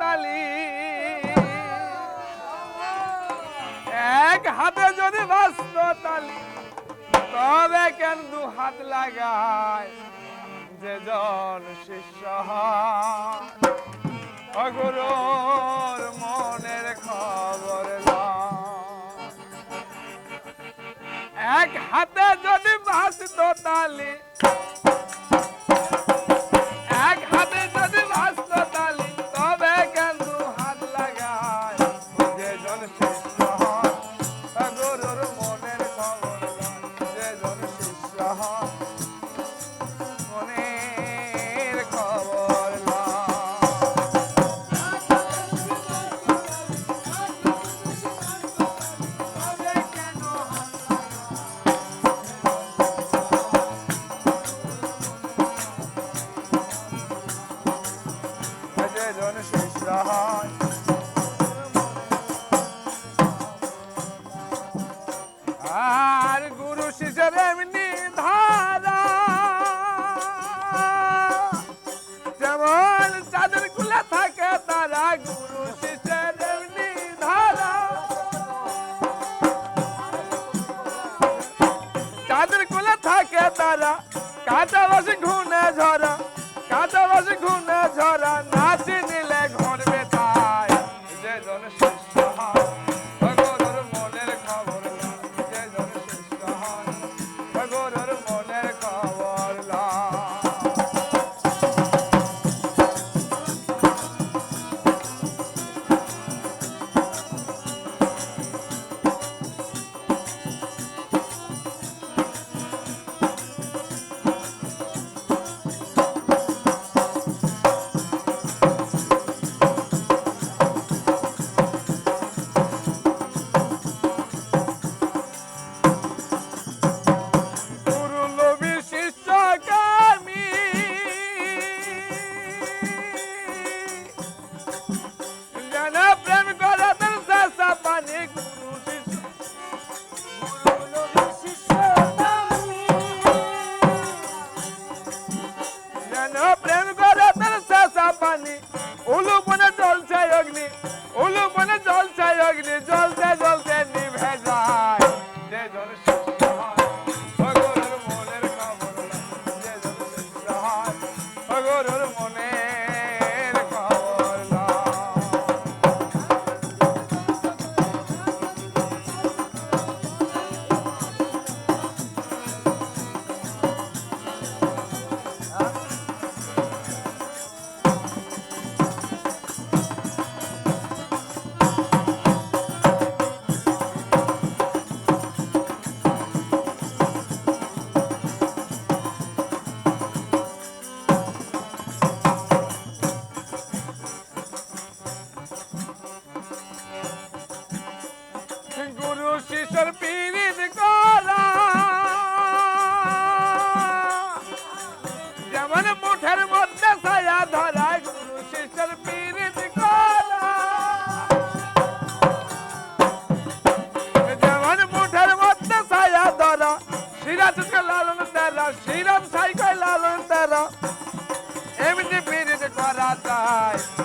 তালি। এক হাতে যদি বাস্ত তালি, তবে কেন দু হাত লাগায়? যে জন শিষ্য অগুরুর মনের খবর এক হাতে যদি বাস্ত তালি আবেদন আর গুরু শিষ্যের ধারা। যেমন চাঁদের থাকে তারা, গুরু শিষ্যের ধারা। চাঁদের থাকে তারা উলুপনে জলছে অগ্নি উলুপনে জলছে অগ্নি জলছে জলছে নিভে যায়। যে জল সুস্থ হয়, ভগরুর মনের কামনা, যে জল সুস্থ হয়, ভগরুর মন eyes.